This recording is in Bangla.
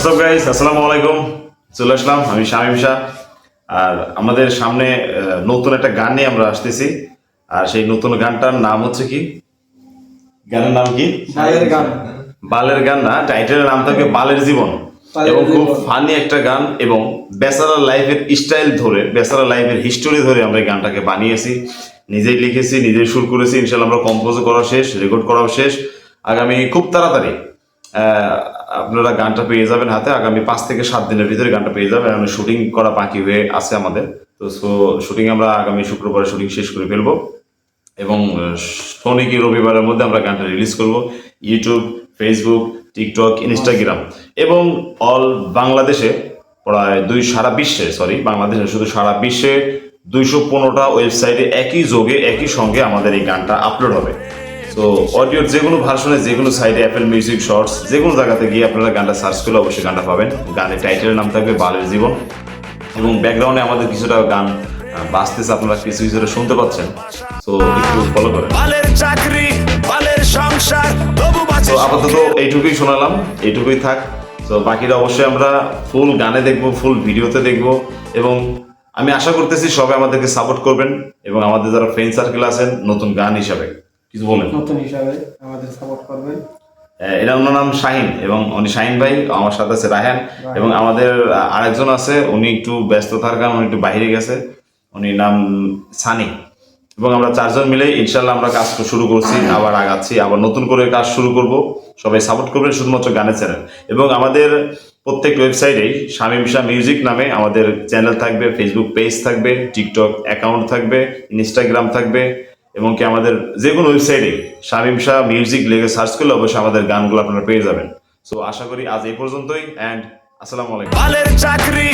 হোয়াটসঅ্যাপ গাইস আসসালামু আলাইকুম চলে আসলাম আমি শামীম শাহ। আর আমাদের সামনে নতুন একটা গান নিয়ে আমরা আসতেছি। আর সেই নতুন গানটার নাম হচ্ছে কি? গানের নাম কি? ভাইয়ের গান। বালের গান না টাইটেলের নাম থাকে বালের জীবন। এবং খুব। ফানি একটা গান এবং বেচারা লাইফের স্টাইল ধরে বেচারা লাইফের হিস্টোরি ধরে আমরা এই গানটাকে বানিয়েছি। নিজেই লিখেছি নিজেই সুর করেছি ইনশাল্লাহ আমরা কম্পোজ করা শেষ রেকর্ড করাও শেষ। আগামী খুব তাড়াতাড়ি আপনারা গানটা পেয়ে যাবেন হাতে। আগামী পাঁচ থেকে সাত দিনের ভিতরে গানটা পেয়ে যাবেন। এখন শুটিং করা বাকি হয়ে আছে আমাদের। তো সো শুটিং আমরা আগামী শুক্রবারে শুটিং শেষ করে ফেলব। এবং শনি কি রবিবারের মধ্যে আমরা গানটা রিলিজ করব। ইউটিউব ফেসবুক টিকটক ইনস্টাগ্রাম এবং অল বাংলাদেশে প্রায় দুই, সারা বিশ্বে সরি বাংলাদেশে শুধু সারা বিশ্বে দুইশো পনেরোটা ওয়েবসাইটে একই যোগে, একই সঙ্গে আমাদের এই গানটা আপলোড হবে। তো অডিওর যে কোনো ভার্সনে যে কোনো সাইটে অ্যাপেল মিউজিক শর্টস যে কোনো জায়গাতে গিয়ে আপনারা গানটা সার্চ করলে অবশ্যই গানটা পাবেন। গানের টাইটেলের নাম থাকবে বালের জীবন। এবং ব্যাকগ্রাউন্ডে আমাদের কিছুটা গান আহ, বাজতেছে আপনারা কিছু কিছুটা শুনতে পাচ্ছেন। তো একটু ফলো করেন। চাকরি সংসার তো আপাতত এইটুকুই শোনালাম এইটুকুই থাক। তো বাকিটা অবশ্যই আমরা ফুল গানে দেখব ফুল ভিডিওতে দেখব। এবং আমি আশা করতেছি সবাই আমাদেরকে সাপোর্ট করবেন এবং আমাদের যারা ফ্রেন্ড সার্কেল আছেন নতুন গান হিসাবে। কিছু বলেন। নতুন হিসাবে আমাদের সাপোর্ট করবেন। এনার ওনার নাম শাহিন এবং উনি শাহিন ভাই আমার সাথে আছে রাহেন এবং আমাদের আরেকজন আছে উনি একটু ব্যস্ত থাকার কারণে উনি একটু বাইরে গেছে। উনি নাম সানি এবং আমরা চারজন মিলে ইনশাল্লাহ আমরা কাজ শুরু করছি আবার আগাচ্ছি আবার নতুন করে কাজ শুরু করব। সবাই সাপোর্ট করবেন শুধুমাত্র গানের চ্যানেল এবং আমাদের প্রত্যেক ওয়েবসাইটেই শামীম শাহ মিউজিক নামে আমাদের চ্যানেল থাকবে ফেসবুক পেজ থাকবে টিকটক অ্যাকাউন্ট থাকবে ইনস্টাগ্রাম থাকবে। এবং কি আমাদের যে কোনো ওয়েবসাইটে শামিম শাহ মিউজিক লেগে সার্চ করলে অবশ্যই আমাদের গানগুলো আপনারা পেয়ে যাবেন। সো আশা করি আজ এই পর্যন্তই অ্যান্ড আসসালামু আলাইকুম। চাকরি